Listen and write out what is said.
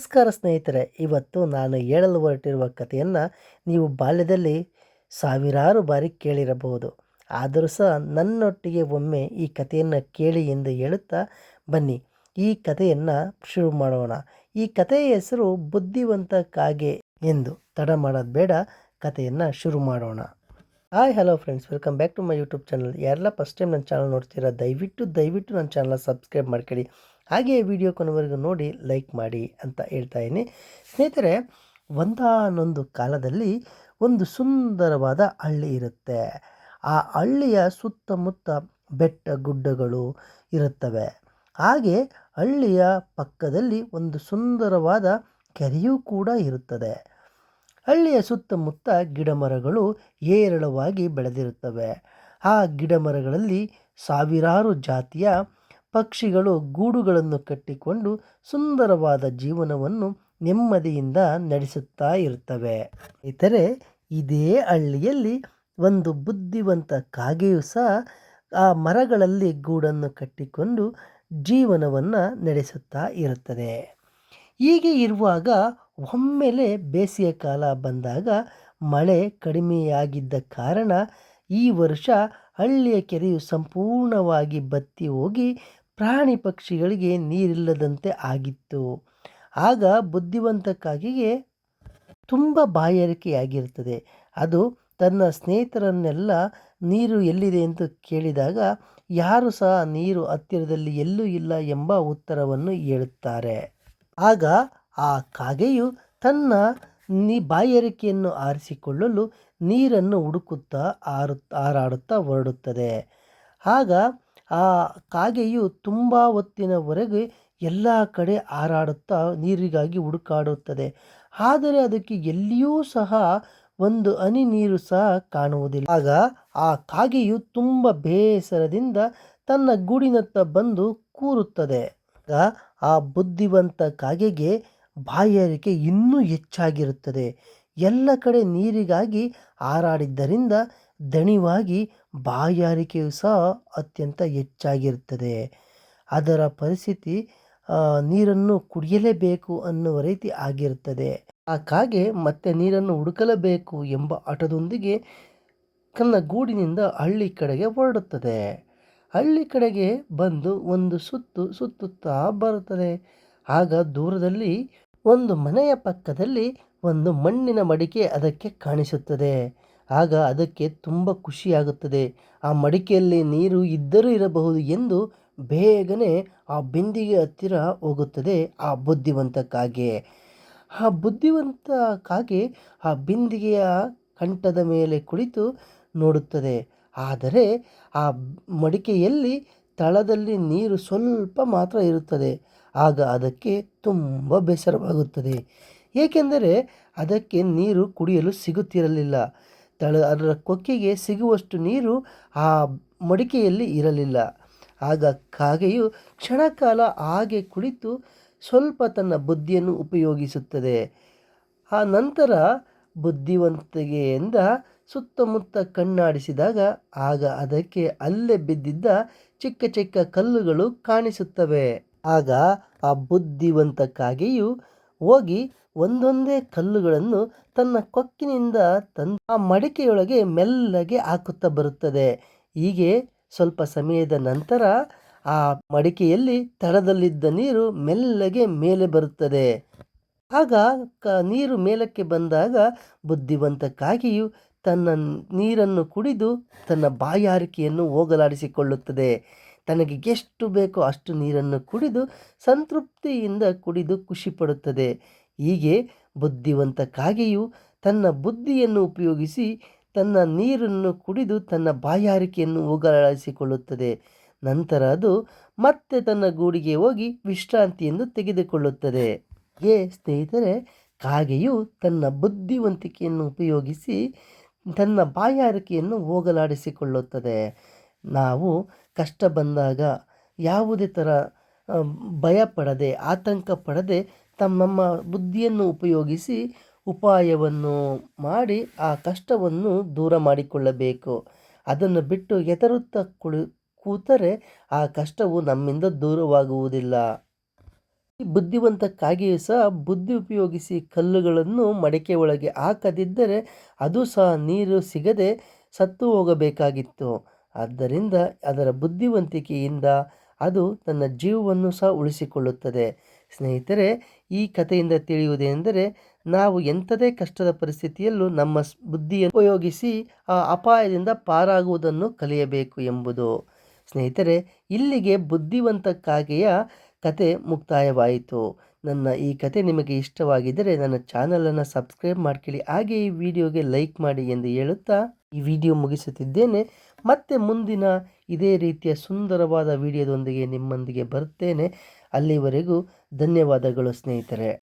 ನಮಸ್ಕಾರ ಸ್ನೇಹಿತರೆ, ಇವತ್ತು ನಾನು ಹೇಳಲು ಹೊರಟಿರುವ ಕಥೆಯನ್ನು ನೀವು ಬಾಲ್ಯದಲ್ಲಿ ಸಾವಿರಾರು ಬಾರಿ ಕೇಳಿರಬಹುದು. ಆದರೂ ಸಹ ನನ್ನೊಟ್ಟಿಗೆ ಒಮ್ಮೆ ಈ ಕಥೆಯನ್ನು ಕೇಳಿ ಎಂದು ಹೇಳುತ್ತಾ ಬನ್ನಿ. ಈ ಕಥೆಯನ್ನು ಶುರು ಮಾಡೋಣ. ಈ ಕಥೆಯ ಹೆಸರು ಬುದ್ಧಿವಂತ ಕಾಗೆ ಎಂದು. ತಡ ಮಾಡೋದು ಬೇಡ, ಕಥೆಯನ್ನು ಶುರು ಮಾಡೋಣ. Hi, hello friends, welcome back to my YouTube channel. ಯಾರೆಲ್ಲ ಫಸ್ಟ್ ಟೈಮ್ ನನ್ನ ಚಾನಲ್ ನೋಡ್ತೀರಾ ದಯವಿಟ್ಟು ದಯವಿಟ್ಟು ನನ್ನ ಚಾನಲ್ ಸಬ್ಸ್ಕ್ರೈಬ್ ಮಾಡ್ಕೊಳ್ಳಿ. ಹಾಗೆ ವಿಡಿಯೋ ಕೊನೆವರೆಗೂ ನೋಡಿ ಲೈಕ್ ಮಾಡಿ ಅಂತ ಹೇಳ್ತಾ ಇದ್ದೀನಿ. ಸ್ನೇಹಿತರೆ, ಒಂದಾನೊಂದು ಕಾಲದಲ್ಲಿ ಒಂದು ಸುಂದರವಾದ ಹಳ್ಳಿ ಇರುತ್ತೆ. ಆ ಹಳ್ಳಿಯ ಸುತ್ತಮುತ್ತ ಬೆಟ್ಟ ಗುಡ್ಡಗಳು ಇರುತ್ತವೆ. ಹಾಗೆ ಹಳ್ಳಿಯ ಪಕ್ಕದಲ್ಲಿ ಒಂದು ಸುಂದರವಾದ ಕೆರೆಯೂ ಕೂಡ ಇರುತ್ತದೆ. ಹಳ್ಳಿಯ ಸುತ್ತಮುತ್ತ ಗಿಡಮರಗಳು ಏರಳವಾಗಿ ಬೆಳೆದಿರುತ್ತವೆ. ಆ ಗಿಡಮರಗಳಲ್ಲಿ ಸಾವಿರಾರು ಜಾತಿಯ ಪಕ್ಷಿಗಳು ಗೂಡುಗಳನ್ನು ಕಟ್ಟಿಕೊಂಡು ಸುಂದರವಾದ ಜೀವನವನ್ನು ನೆಮ್ಮದಿಯಿಂದ ನಡೆಸುತ್ತಾ ಇರುತ್ತವೆ ಇತರೆ ಇದೇ ಹಳ್ಳಿಯಲ್ಲಿ ಒಂದು ಬುದ್ಧಿವಂತ ಕಾಗೆಯು ಸಹ ಆ ಮರಗಳಲ್ಲಿ ಗೂಡನ್ನು ಕಟ್ಟಿಕೊಂಡು ಜೀವನವನ್ನು ನಡೆಸುತ್ತಾ ಇರುತ್ತದೆ. ಹೀಗೆ ಇರುವಾಗ ಒಮ್ಮೆಲೆ ಬೇಸಿಗೆ ಕಾಲ ಬಂದಾಗ ಮಳೆ ಕಡಿಮೆಯಾಗಿದ್ದ ಕಾರಣ ಈ ವರ್ಷ ಹಳ್ಳಿಯ ಕೆರೆಯು ಸಂಪೂರ್ಣವಾಗಿ ಬತ್ತಿ ಹೋಗಿ ಪ್ರಾಣಿ ಪಕ್ಷಿಗಳಿಗೆ ನೀರಿಲ್ಲದಂತೆ ಆಗಿತ್ತು. ಆಗ ಬುದ್ಧಿವಂತ ಕಾಗೆಗೆ ತುಂಬ ಬಾಯಾರಿಕೆಯಾಗಿರುತ್ತದೆ. ಅದು ತನ್ನ ಸ್ನೇಹಿತರನ್ನೆಲ್ಲ ನೀರು ಎಲ್ಲಿದೆ ಎಂದು ಕೇಳಿದಾಗ ಯಾರು ಸಹ ನೀರು ಹತ್ತಿರದಲ್ಲಿ ಎಲ್ಲೂ ಇಲ್ಲ ಎಂಬ ಉತ್ತರವನ್ನು ಹೇಳುತ್ತಾರೆ. ಆಗ ಆ ಕಾಗೆಯು ತನ್ನ ನೀ ಬಾಯಾರಿಕೆಯನ್ನು ಆರಿಸಿಕೊಳ್ಳಲು ನೀರನ್ನು ಹುಡುಕುತ್ತಾ ಆರು, ಹಾರಾಡುತ್ತಾ ಹೊರಡುತ್ತದೆ. ಆಗ ಆ ಕಾಗೆಯು ತುಂಬ ಹೊತ್ತಿನವರೆಗೆ ಎಲ್ಲ ಕಡೆ ಹಾರಾಡುತ್ತಾ ನೀರಿಗಾಗಿ ಹುಡುಕಾಡುತ್ತದೆ. ಆದರೆ ಅದಕ್ಕೆ ಎಲ್ಲಿಯೂ ಸಹ ಒಂದು ಹನಿ ನೀರು ಸಹ ಕಾಣುವುದಿಲ್ಲ. ಆಗ ಆ ಕಾಗೆಯು ತುಂಬ ಬೇಸರದಿಂದ ತನ್ನ ಗೂಡಿನತ್ತ ಬಂದು ಕೂರುತ್ತದೆ. ಆ ಬುದ್ಧಿವಂತ ಕಾಗೆಗೆ ಬಾಯಾರಿಕೆ ಇನ್ನೂ ಹೆಚ್ಚಾಗಿರುತ್ತದೆ. ಎಲ್ಲ ಕಡೆ ನೀರಿಗಾಗಿ ಹಾರಾಡಿದ್ದರಿಂದ ದಣಿವಾಗಿ ಬಾಯಾರಿಕೆಯು ಸಹ ಅತ್ಯಂತ ಹೆಚ್ಚಾಗಿರುತ್ತದೆ. ಅದರ ಪರಿಸ್ಥಿತಿ ನೀರನ್ನು ಕುಡಿಯಲೇಬೇಕು ಅನ್ನುವ ರೀತಿ ಆಗಿರುತ್ತದೆ. ಆ ಕಾಗೆ ಮತ್ತೆ ನೀರನ್ನು ಹುಡುಕಲೇಬೇಕು ಎಂಬ ಆಟದೊಂದಿಗೆ ತನ್ನ ಗೂಡಿನಿಂದ ಹಳ್ಳಿ ಕಡೆಗೆ ಹೊರಡುತ್ತದೆ. ಹಳ್ಳಿ ಕಡೆಗೆ ಬಂದು ಒಂದು ಸುತ್ತು ಸುತ್ತುತ್ತಾ ಬರುತ್ತದೆ. ಆಗ ದೂರದಲ್ಲಿ ಒಂದು ಮನೆಯ ಪಕ್ಕದಲ್ಲಿ ಒಂದು ಮಣ್ಣಿನ ಮಡಿಕೆ ಅದಕ್ಕೆ ಕಾಣಿಸುತ್ತದೆ. ಆಗ ಅದಕ್ಕೆ ತುಂಬ ಖುಷಿಯಾಗುತ್ತದೆ. ಆ ಮಡಿಕೆಯಲ್ಲಿ ನೀರು ಇದ್ದರೂ ಇರಬಹುದು ಎಂದು ಬೇಗನೆ ಆ ಬಿಂದಿಗೆ ಹತ್ತಿರ ಹೋಗುತ್ತದೆ ಆ ಬುದ್ಧಿವಂತ ಕಾಗೆ ಆ ಬುದ್ಧಿವಂತ ಕಾಗೆ ಆ ಬಿಂದಿಗೆಯ ಕಂಠದ ಮೇಲೆ ಕುಳಿತು ನೋಡುತ್ತದೆ. ಆದರೆ ಆ ಮಡಿಕೆಯಲ್ಲಿ ತಳದಲ್ಲಿ ನೀರು ಸ್ವಲ್ಪ ಮಾತ್ರ ಇರುತ್ತದೆ. ಆಗ ಅದಕ್ಕೆ ತುಂಬ ಬೇಸರವಾಗುತ್ತದೆ. ಏಕೆಂದರೆ ಅದಕ್ಕೆ ನೀರು ಕುಡಿಯಲು ಸಿಗುತ್ತಿರಲಿಲ್ಲ. ತಳ ಅದರ ಕೊಕ್ಕೆಗೆ ಸಿಗುವಷ್ಟು ನೀರು ಆ ಮಡಿಕೆಯಲ್ಲಿ ಇರಲಿಲ್ಲ. ಆಗ ಕಾಗೆಯು ಕ್ಷಣಕಾಲ ಹಾಗೆ ಕುಳಿತು ಸ್ವಲ್ಪ ತನ್ನ ಬುದ್ಧಿಯನ್ನು ಉಪಯೋಗಿಸುತ್ತದೆ. ಆ ನಂತರ ಬುದ್ಧಿವಂತಿಕೆಯಿಂದ ಸುತ್ತಮುತ್ತ ಕಣ್ಣಾಡಿಸಿದಾಗ ಆಗ ಅದಕ್ಕೆ ಅಲ್ಲೇ ಬಿದ್ದಿದ್ದ ಚಿಕ್ಕ ಚಿಕ್ಕ ಕಲ್ಲುಗಳು ಕಾಣಿಸುತ್ತವೆ. ಆಗ ಆ ಬುದ್ಧಿವಂತ ಹೋಗಿ ಒಂದೊಂದೇ ಕಲ್ಲುಗಳನ್ನು ತನ್ನ ಕೊಕ್ಕಿನಿಂದ ತಂದು ಆ ಮಡಿಕೆಯೊಳಗೆ ಮೆಲ್ಲಗೆ ಹಾಕುತ್ತಾ ಬರುತ್ತದೆ. ಹೀಗೆ ಸ್ವಲ್ಪ ಸಮಯದ ನಂತರ ಆ ಮಡಿಕೆಯಲ್ಲಿ ತಡದಲ್ಲಿದ್ದ ನೀರು ಮೆಲ್ಲಗೆ ಮೇಲೆ ಬರುತ್ತದೆ. ಆಗ ಕ ನೀರು ಮೇಲಕ್ಕೆ ಬಂದಾಗ ಬುದ್ಧಿವಂತ ಕಾಗೆಯು ತನ್ನ ನೀರನ್ನು ಕುಡಿದು ತನ್ನ ಬಾಯಾರಿಕೆಯನ್ನು ಹೋಗಲಾಡಿಸಿಕೊಳ್ಳುತ್ತದೆ. ತನಗೆ ಎಷ್ಟು ಬೇಕೋ ಅಷ್ಟು ನೀರನ್ನು ಕುಡಿದು ಸಂತೃಪ್ತಿಯಿಂದ ಕುಡಿದು ಖುಷಿಪಡುತ್ತದೆ ಹೀಗೆ ಬುದ್ಧಿವಂತ ಕಾಗೆಯು ತನ್ನ ಬುದ್ಧಿಯನ್ನು ಉಪಯೋಗಿಸಿ ತನ್ನ ನೀರನ್ನು ಕುಡಿದು ತನ್ನ ಬಾಯಾರಿಕೆಯನ್ನು ಹೋಗಲಾಡಿಸಿಕೊಳ್ಳುತ್ತದೆ. ನಂತರ ಅದು ಮತ್ತೆ ತನ್ನ ಗೂಡಿಗೆ ಹೋಗಿ ವಿಶ್ರಾಂತಿಯನ್ನು ತೆಗೆದುಕೊಳ್ಳುತ್ತದೆ. ಏ ಸ್ನೇಹಿತರೆ, ಕಾಗೆಯು ತನ್ನ ಬುದ್ಧಿವಂತಿಕೆಯನ್ನು ಉಪಯೋಗಿಸಿ ತನ್ನ ಬಾಯಾರಿಕೆಯನ್ನು ಹೋಗಲಾಡಿಸಿಕೊಳ್ಳುತ್ತದೆ. ನಾವು ಕಷ್ಟ ಬಂದಾಗ ಯಾವುದೇ ಥರ ಭಯ ಪಡದೆ, ಆತಂಕ ಪಡದೆ ತಮ್ಮ ಬುದ್ಧಿಯನ್ನು ಉಪಯೋಗಿಸಿ ಉಪಾಯವನ್ನು ಮಾಡಿ ಆ ಕಷ್ಟವನ್ನು ದೂರ ಮಾಡಿಕೊಳ್ಳಬೇಕು. ಅದನ್ನು ಬಿಟ್ಟು ಎತರುತ್ತ ಕುಳಿ, ಕೂತರೆ ಆ ಕಷ್ಟವು ನಮ್ಮಿಂದ ದೂರವಾಗುವುದಿಲ್ಲ. ಈ ಬುದ್ಧಿವಂತಕ್ಕಾಗಿಯೂ ಕಾಗೆಯು ಸಹ ಬುದ್ಧಿ ಉಪಯೋಗಿಸಿ ಕಲ್ಲುಗಳನ್ನು ಮಡಕೆ ಒಳಗೆ ಹಾಕದಿದ್ದರೆ ಅದು ಸಹ ನೀರು ಸಿಗದೆ ಸತ್ತು ಹೋಗಬೇಕಾಗಿತ್ತು. ಆದ್ದರಿಂದ ಅದರ ಬುದ್ಧಿವಂತಿಕೆಯಿಂದ ಅದು ತನ್ನ ಜೀವವನ್ನು ಸಹ ಉಳಿಸಿಕೊಳ್ಳುತ್ತದೆ. ಸ್ನೇಹಿತರೆ, ಈ ಕಥೆಯಿಂದ ತಿಳಿಯುವುದೇನೆಂದರೆ, ನಾವು ಎಂಥದೇ ಕಷ್ಟದ ಪರಿಸ್ಥಿತಿಯಲ್ಲೂ ನಮ್ಮ ಬುದ್ಧಿಯನ್ನು ಉಪಯೋಗಿಸಿ ಆ ಅಪಾಯದಿಂದ ಪಾರಾಗುವುದನ್ನು ಕಲಿಯಬೇಕು ಎಂಬುದು. ಸ್ನೇಹಿತರೆ, ಇಲ್ಲಿಗೆ ಬುದ್ಧಿವಂತ ಕಾಗೆಯ ಕತೆ ಮುಕ್ತಾಯವಾಯಿತು. ನನ್ನ ಈ ಕತೆ ನಿಮಗೆ ಇಷ್ಟವಾಗಿದ್ದರೆ ನನ್ನ ಚಾನಲನ್ನು ಸಬ್ಸ್ಕ್ರೈಬ್ ಮಾಡ್ಕೊಳ್ಳಿ. ಹಾಗೆ ಈ ವಿಡಿಯೋಗೆ ಲೈಕ್ ಮಾಡಿ ಎಂದು ಹೇಳುತ್ತಾ ಈ ವಿಡಿಯೋ ಮುಗಿಸುತ್ತಿದ್ದೇನೆ. ಮತ್ತೆ ಮುಂದಿನ ಇದೇ ರೀತಿಯ ಸುಂದರವಾದ ವಿಡಿಯೋದೊಂದಿಗೆ ನಿಮ್ಮೊಂದಿಗೆ ಬರುತ್ತೇನೆ ಅಲ್ಲಿವರೆಗೂ ಧನ್ಯವಾದಗಳು ಸ್ನೇಹಿತರೆ.